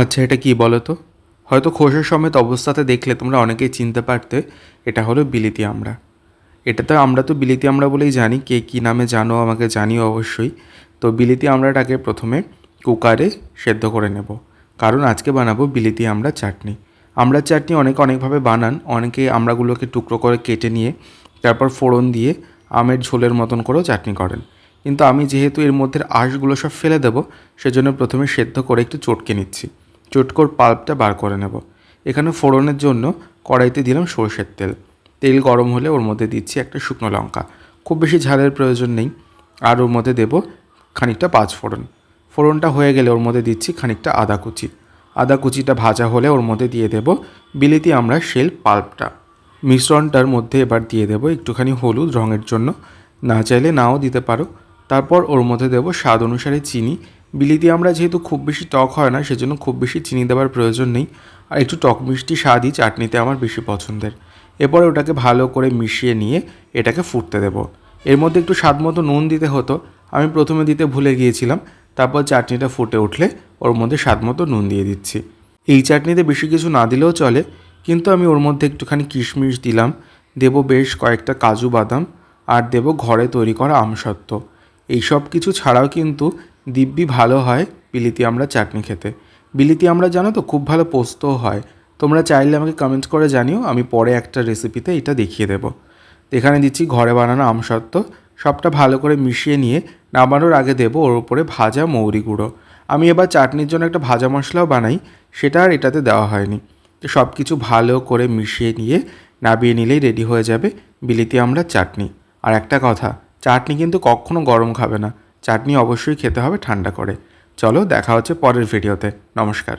আচ্ছা এটা কি বলো তো? হয়তো খোসা সমেত অবস্থাতে দেখলে তোমরা অনেকেই চিনতে পারতে, এটা হলো বিলিতি আমড়া এটাতে আমরা তো বিলিতি আমরা বলেই জানি, কে কী নামে জানো, আমাকে জানিও অবশ্যই। তো বিলিতি আমড়াটাকে প্রথমে কুকারে সেদ্ধ করে নেব। কারণ আজকে বানাবো বিলিতি আমড়া চাটনি। আমড়ার চাটনি অনেকে অনেকভাবে বানান, অনেকে আমড়াগুলোকে টুকরো করে কেটে নিয়ে, তারপর ফোড়ন দিয়ে আমের ঝোলের মতন করেও চাটনি করেন। কিন্তু আমি যেহেতু এর মধ্যে আঁশগুলো সব ফেলে দেবো, সেজন্য প্রথমে সেদ্ধ করে একটু চটকে নিচ্ছি। চটকোর পাল্পটা বার করে নেব। এখানে ফোড়নের জন্য কড়াইতে দিলাম সরষের তেল। তেল গরম হলে ওর মধ্যে দিচ্ছি একটা শুকনো লঙ্কা। খুব বেশি ঝালের প্রয়োজন নেই। আর ওর মধ্যে দেব খানিকটা পাঁচ ফোড়ন। ফোড়নটা হয়ে গেলে ওর মধ্যে দিচ্ছি খানিকটা আদা কুচি। আদা কুচিটা ভাজা হলে ওর মধ্যে দিয়ে দেব বিলিতি আমরা শেল পাল্পটা। মিশ্রণটার মধ্যে এবার দিয়ে দেবো একটুখানি হলুদ রঙের জন্য। না চাইলে নাও দিতে পারো। তারপর ওর মধ্যে দেবো স্বাদ অনুসারে চিনি বিলিতি আমরা যেহেতু খুব বেশি টক হয় না, সেজন্য খুব বেশি চিনি দেওয়ার প্রয়োজন নেই। আর একটু টক মিষ্টি স্বাদই চাটনিতে আমার বেশি পছন্দের। এরপরে ওটাকে ভালো করে মিশিয়ে নিয়ে এটাকে ফুটতে দেবো। এর মধ্যে একটু স্বাদ মতো নুন দিতে হতো। আমি প্রথমে দিতে ভুলে গিয়েছিলাম, তারপর চাটনিটা ফুটে উঠলে ওর মধ্যে স্বাদ মতো নুন দিয়ে দিচ্ছি। এই চাটনিতে বেশি কিছু না দিলেও চলে, কিন্তু আমি ওর মধ্যে একটুখানি কিশমিশ দিলাম, দেব বেশ কয়েকটা কাজু বাদাম, আর দেব ঘরে তৈরি করা আমসত্ত্ব। এই সব কিছু ছাড়াও কিন্তু দিব্যি ভালো হয় বিলিতি আমরা চাটনি খেতে। বিলিতি আমরা জানো তো খুব ভালো পোস্তও হয়। তোমরা চাইলে আমাকে কমেন্ট করে জানিও, আমি পরে একটা রেসিপিতে এটা দেখিয়ে দেবো। এখানে দিচ্ছি ঘরে বানানো আমসত্ত্ব, সবটা ভালো করে মিশিয়ে নিয়ে নামানোর আগে দেবো ওর উপরে ভাজা মৌরি গুঁড়ো। আমি এবার চাটনির জন্য একটা ভাজা মশলাও বানাই, সেটা আর এটাতে দেওয়া হয়নি। তো সব কিছু ভালো করে মিশিয়ে নিয়ে নাবিয়ে নিলেই রেডি হয়ে যাবে বিলিতি আমরা চাটনি। আর একটা কথা, চাটনি কিন্তু কখনো গরম খাবে না। চাটনি অবশ্যই খেতে হবে ঠান্ডা করে। চলো দেখা হচ্ছে পরের ভিডিওতে। নমস্কার।